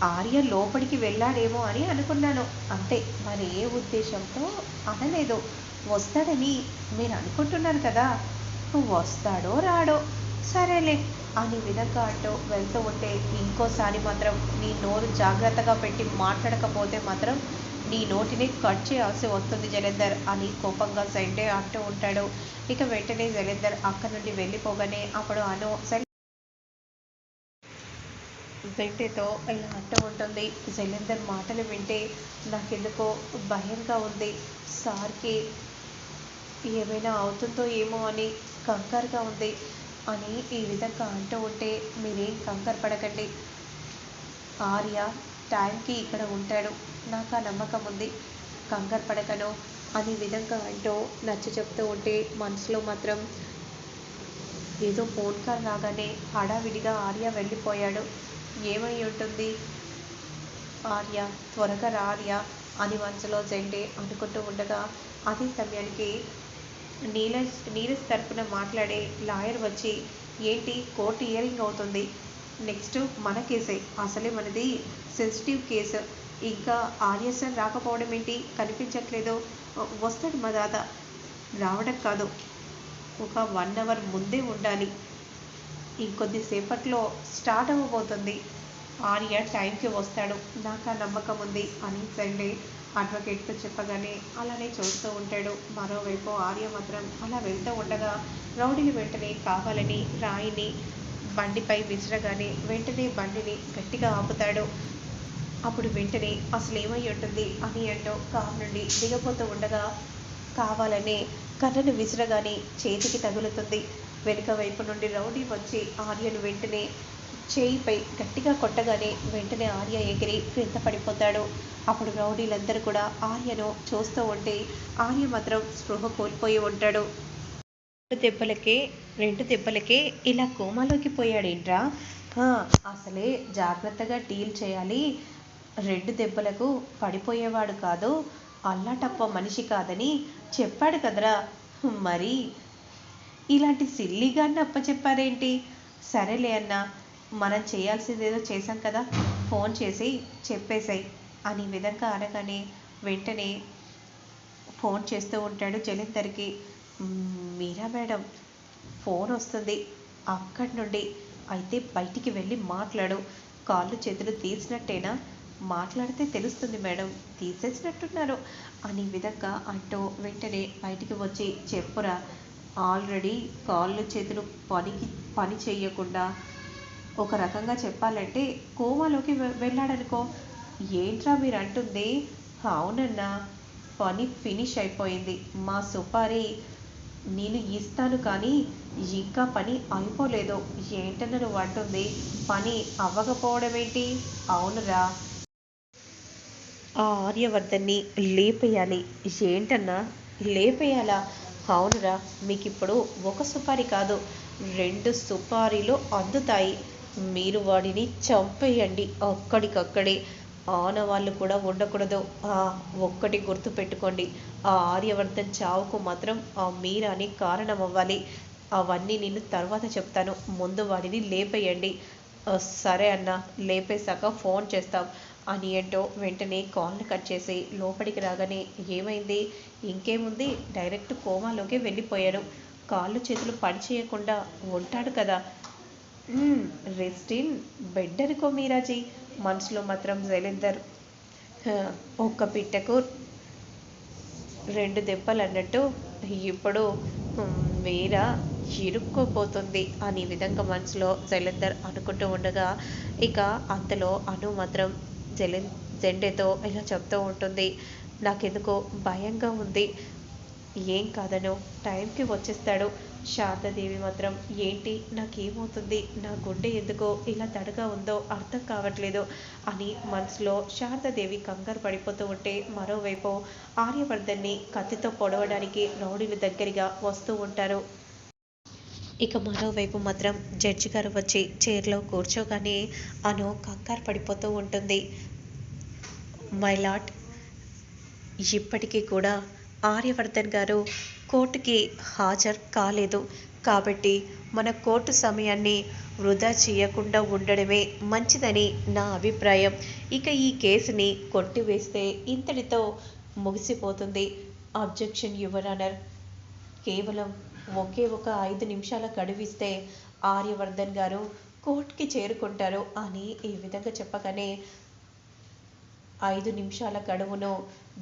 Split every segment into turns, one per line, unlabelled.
ఆర్య లోపలికి వెళ్ళాడేమో అని అనుకున్నాను. అంతే మరి ఏ ఉద్దేశంతో? అనలేదు. వస్తాడని మీరు అనుకుంటున్నారు కదా. వస్తాడో రాడో? సరేలే అని విధంగా అంటూ వెళ్తూ ఉంటే ఇంకోసారి మాత్రం నీ నోరు జాగ్రత్తగా పెట్టి మాట్లాడకపోతే మాత్రం నీ నోటిని కట్ చేయాల్సి వస్తుంది జలేందర్ అని కోపంగా జెండే అంటూ ఉంటాడు. ఇక వెంటనే జలేందర్ అక్కడి నుండి వెళ్ళిపోగానే అప్పుడు అను జెండేతో ఇలా అంటూ ఉంటుంది. జలేందర్ మాటలు వింటే నాకెందుకో భయంగా ఉంది. సార్కి ఏమైనా అవుతుందో ఏమో అని కంగారుగా ఉంది. అని ఈ విధంగా అంటూ ఉంటే మీరేం కంగారు పడకండి. ఆర్య టైంకి ఇక్కడ ఉంటాడు. నాకు ఆ నమ్మకం ఉంది. కంగారు పడకను అనే విధంగా అంటూ నచ్చ చెప్తూ ఉంటే మనసులో మాత్రం ఏదో ఫోన్ కాల్ రాగానే హడావిడిగా ఆర్య వెళ్ళిపోయాడు. ఏమై ఉంటుంది ఆర్య త్వరగా రార్య అని మనసులో జెండే అనుకుంటూ ఉండగా అదే సమయానికి నీరజ్ నీరజ్ తరపున మాట్లాడే లాయర్ వచ్చి ఏంటి కోర్టు హియరింగ్ అవుతుంది. నెక్స్ట్ మన కేసే. అసలే మనది సెన్సిటివ్ కేసు. ఇంకా ఆర్యసన్ రాకపోవడం ఏంటి కనిపించట్లేదు. వస్తాడు మా దాదా రావడం కాదు. ఒక వన్ అవర్ ముందే ఉండాలి. ఇంకొద్దిసేపట్లో స్టార్ట్ అవ్వబోతుంది. ఆర్య టైంకి వస్తాడు. నాకు ఆ నమ్మకం ఉంది అని సండే అడ్వకేట్తో చెప్పగానే అలానే చూస్తూ ఉంటాడు. మరోవైపు ఆర్య మాత్రం అలా వెళ్తూ ఉండగా రౌడీని వెంటనే కావాలని రాయిని బండిపై విసిరగానే వెంటనే బండిని గట్టిగా ఆపుతాడు. అప్పుడు వెంటనే అసలు ఏమై ఉంటుంది అని అంటూ కారు నుండి దిగబోతూ ఉండగా కావాలనే కర్రను విసిరగానే చేతికి తగులుతుంది. వెనుక వైపు నుండి రౌడీ వచ్చి ఆర్యను వెంటనే చేయిపై గట్టిగా కొట్టగానే వెంటనే ఆర్య ఎగిరి క్రింద పడిపోతాడు. అప్పుడు రౌడీలందరూ కూడా ఆర్యను చూస్తూ ఉంటే ఆర్య మాత్రం స్పృహ కోల్పోయి ఉంటాడు. రెండు దెబ్బలకే రెండు దెబ్బలకే ఇలా కోమాలోకి పోయాడేంట్రా? అసలే జాగ్రత్తగా డీల్ చేయాలి. రెండు దెబ్బలకు పడిపోయేవాడు కాదు అల్లాటప్ప మనిషి కాదని చెప్పాడు కదరా. మరి ఇలాంటి సిల్లీగాన్ని అప్పచెప్పారేంటి? సరేలే అన్నా మనం చేయాల్సిందేదో చేశాం కదా ఫోన్ చేసి చెప్పేశాయి అని విధంగా అనగానే వెంటనే ఫోన్ చేస్తూ ఉంటాడు జలీందర్కి మీరా మేడం ఫోన్ వస్తుంది అక్కడి నుండి. అయితే బయటికి వెళ్ళి మాట్లాడు. కాళ్ళు చేతులు తీసినట్టేనా? మాట్లాడితే తెలుస్తుంది మేడం తీసేసినట్టున్నారు అనే విధంగా అంటూ వెంటనే బయటికి వచ్చి చెప్పురా. ఆల్రెడీ కాళ్ళు చేతులు పనికి పని చేయకుండా ఒక రకంగా చెప్పాలంటే కోమాలోకి వెళ్ళాడనుకో. ఏంట్రా మీరు అంటుంది అవునన్నా పని ఫినిష్ అయిపోయింది. మా సుపారి నేను ఇస్తాను కానీ ఇంకా పని అయిపోలేదు. ఏంటన్నా నువ్వు అంటుంది పని అవ్వకపోవడం ఏంటి అవునురా. ఆ ఆర్యవర్ధన్ని లేపేయాలి. ఏంటన్నా? లేపేయాలా? అవునురా మీకు ఇప్పుడు ఒక సుపారీ కాదు రెండు సుపారీలు అందుతాయి. మీరు వాడిని చంపేయండి అక్కడికక్కడే. ఆనవాళ్ళు కూడా ఉండకూడదు. ఆ ఒక్కటి గుర్తు పెట్టుకోండి. ఆ ఆర్యవర్ధన్ చావుకు మాత్రం ఆ మీరాని కారణం అవ్వాలి అవన్నీ నేను తర్వాత చెప్తాను. ముందు వాడిని లేపేయండి. సరే అన్న లేపేశాక ఫోన్ చేస్తాం. అని ఏంటో వెంటనే కాల్ని కట్ చేసి లోపలికి రాగానే ఏమైంది? ఇంకేముంది? డైరెక్ట్ కోమాలోకి వెళ్ళిపోయాడు కాళ్ళు చేతులు పని చేయకుండా ఉంటాడు కదా. రెస్ట్ ఇన్ బెడ్ అనుకో మీరాజీ. మనసులో మాత్రం జైలిందర్. ఒక్క పిట్టకు రెండు దెబ్బలు అన్నట్టు ఇప్పుడు హ్మ్, మీరా ఇరుక్కోపోతుంది అని విధంగా మనసులో జలంధర్ అనుకుంటూ ఉండగా ఇక అంతలో అను మాత్రం జలన్ జెండేతో ఇలా చెప్తూ ఉంటుంది. నాకెందుకో భయంగా ఉంది. ఏం కాదను టైంకి వచ్చేస్తాడు. శారదాదేవి మాత్రం ఏంటి నాకేమవుతుంది? నా గుండె ఎందుకో ఇలా తడగా ఉందో అర్థం కావట్లేదు అని మనసులో శారదాదేవి కంగారు పడిపోతూ ఉంటే మరోవైపు ఆర్యవర్ధన్ని కత్తితో పొడవడానికి రౌడీలు దగ్గరగా వస్తూ ఉంటారు. ఇక మరోవైపు మాత్రం జడ్జి గారు వచ్చి చైర్లో కూర్చోగానే అను కంగారు పడిపోతూ ఉంటుంది. మై లాట్ ఇప్పటికీ కూడా ఆర్యవర్ధన్ గారు కోర్టుకి హాజరు కాలేదు. కాబట్టి మన కోర్టు సమయాన్ని వృధా చేయకుండా ఉండడమే మంచిదని నా అభిప్రాయం. ఇక ఈ కేసుని కొట్టివేస్తే ఇంతటితో ముగిసిపోతుంది. Objection your honour. కేవలం ఒకే ఒక ఐదు నిమిషాల గడువిస్తే ఆర్యవర్ధన్ గారు కోర్టుకి చేరుకుంటారు అని ఈ విధంగా చెప్పగానే ఐదు నిమిషాల గడువును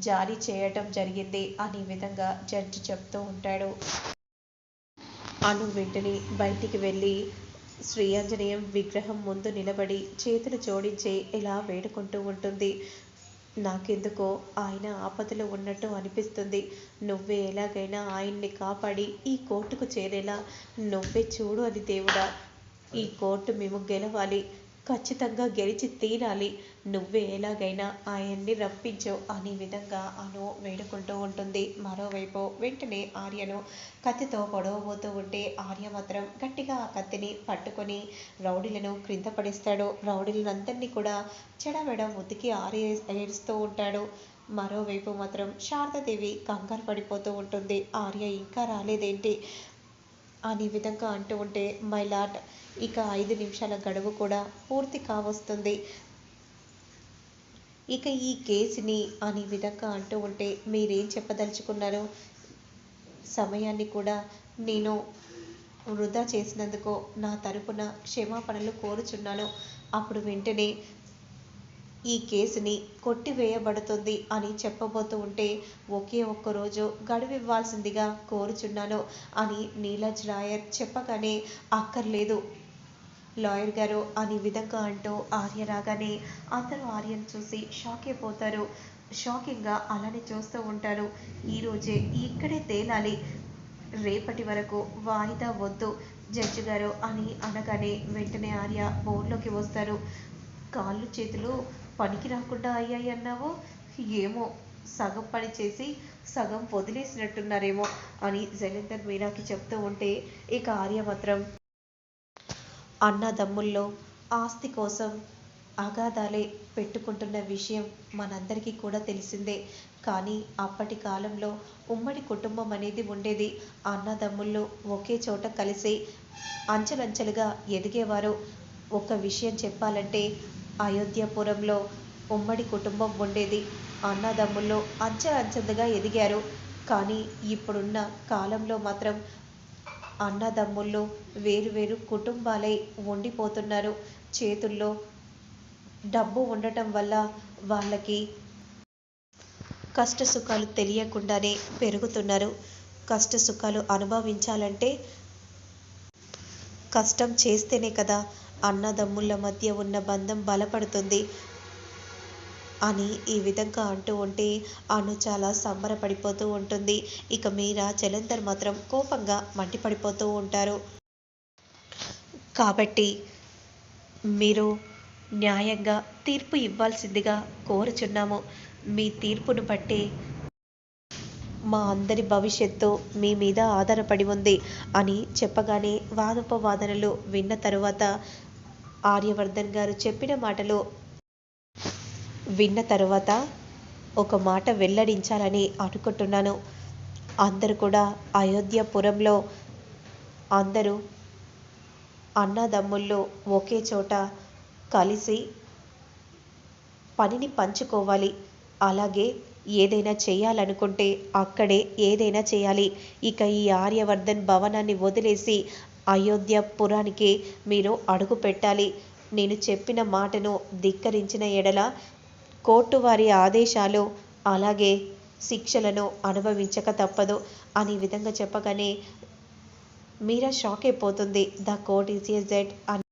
జారీ చేయటం జరిగింది అనే విధంగా జడ్జి చెప్తూ ఉంటాడు. అను వెంటనే బయటికి వెళ్ళి శ్రీ ఆంజనేయం విగ్రహం ముందు నిలబడి చేతులు జోడించి ఇలా వేడుకుంటూ ఉంటుంది. నాకెందుకో ఆయన ఆపదలో ఉన్నట్టు అనిపిస్తుంది. నువ్వే ఎలాగైనా ఆయన్ని కాపాడి ఈ కోర్టుకు చేరేలా. నువ్వే చూడు అని దేవుడా. ఈ కోర్టు మేము గెలవాలి. ఖచ్చితంగా గెలిచి తీరాలి. నువ్వే ఎలాగైనా ఆయన్ని రప్పించు అనే విధంగా అను వేడుకుంటూ ఉంటుంది. మరోవైపు వెంటనే ఆర్యను కత్తితో పొడవబోతూ ఉంటే ఆర్య మాత్రం గట్టిగా ఆ కత్తిని పట్టుకొని రౌడీలను క్రింద పడేస్తాడు. రౌడీలనందరినీ కూడా చెడమెడ ఉతికి ఆర్య ఏడుస్తూ ఉంటాడు. మరోవైపు మాత్రం శారదాదేవి కంగారు పడిపోతూ ఉంటుంది. ఆర్య ఇంకా రాలేదేంటి? అని విధంగా అంటూ ఉంటే మై లాట్ ఇక ఐదు నిమిషాల గడువు కూడా పూర్తి కావస్తుంది. ఇక ఈ కేసుని అని విధంగా అంటూ ఉంటే మీరేం చెప్పదలుచుకున్నారు? సమయాన్ని కూడా నేను వృధా చేసినందుకు నా తరపున క్షమాపణలు కోరుచున్నాను. అప్పుడు వెంటనే ఈ కేసుని కొట్టివేయబడుతుంది అని చెప్పబోతూ ఉంటే ఒకే ఒక్క రోజు గడువివ్వాల్సిందిగా కోరుచున్నాను అని నీలజ్ రాయర్ చెప్పగానే అక్కర్లేదు. లాయర్ గారు అనే విధంగా అంటూ ఆర్య రాగానే అందరూ ఆర్యను చూసి షాక్ అయిపోతారు షాకింగ్గా అలానే చూస్తూ ఉంటారు. ఈరోజే ఇక్కడే తేలాలి. రేపటి వరకు వాయిదా వద్దు జడ్జి గారు అని అనగానే వెంటనే ఆర్య బోర్డులోకి వస్తారు. కాళ్ళు చేతులు పనికి రాకుండా అయ్యాయి అన్నావో? ఏమో సగం పని చేసి సగం వదిలేసినట్టున్నారేమో అని జలేందర్ మీరాకి చెప్తూ ఉంటే ఇక ఆర్య మాత్రం అన్నదమ్ముల్లో ఆస్తి కోసం అగాధాలే పెట్టుకుంటున్న విషయం మనందరికీ కూడా తెలిసిందే. కానీ అప్పటి కాలంలో ఉమ్మడి కుటుంబం అనేది ఉండేది. అన్నదమ్ముళ్ళు ఒకే చోట కలిసి అంచెలంచెలుగా ఎదిగేవారు. ఒక విషయం చెప్పాలంటే అయోధ్యపురంలో ఉమ్మడి కుటుంబం ఉండేది. అన్నదమ్ముల్లో అంచెలంచెలుగా ఎదిగారు. కానీ ఇప్పుడున్న కాలంలో మాత్రం అన్నదమ్ముల్లో వేరు వేరు కుటుంబాలై ఉండిపోతున్నారు. చేతుల్లో డబ్బు ఉండటం వల్ల వాళ్ళకి కష్ట సుఖాలు తెలియకుండానే పెరుగుతున్నారు. కష్ట సుఖాలు అనుభవించాలంటే కష్టం చేస్తేనే కదా అన్నదమ్ముళ్ళ మధ్య ఉన్న బంధం బలపడుతుంది అని ఈ విధంగా అంటూ ఉంటే అను చాలా సంబరపడిపోతూ ఉంటుంది. ఇక మీరా జలంధర్ మాత్రం కోపంగా మండిపడిపోతూ ఉంటారు. కాబట్టి మీరు న్యాయంగా తీర్పు ఇవ్వాల్సిందిగా కోరుచున్నాము. మీ తీర్పును బట్టి మా అందరి భవిష్యత్తు మీ మీద ఆధారపడి ఉంది అని చెప్పగానే వాదోపవాదనలు విన్న తరువాత ఆర్యవర్ధన్ గారు చెప్పిన మాటలు విన్న తరువాత ఒక మాట వెల్లడించాలని అనుకుంటున్నాను. అందరూ కూడా అయోధ్యపురంలో అందరూ అన్నదమ్ముళ్ళు ఒకే చోట కలిసి పనిని పంచుకోవాలి. అలాగే ఏదైనా చేయాలనుకుంటే అక్కడే ఏదైనా చేయాలి. ఇక ఈ ఆర్యవర్ధన్ భవనాన్ని వదిలేసి అయోధ్యపురానికి మీరు అడుగు పెట్టాలి. నేను చెప్పిన మాటను ధిక్కరించిన ఎడల కోర్టు వారి ఆదేశాలు అలాగే శిక్షలను అనుభవించక తప్పదు అనే విధంగా చెప్పగానే మీరా షాక్ అయిపోతుంది. ద కోర్ట్ ఈస్ ఎ జెడ్ అని.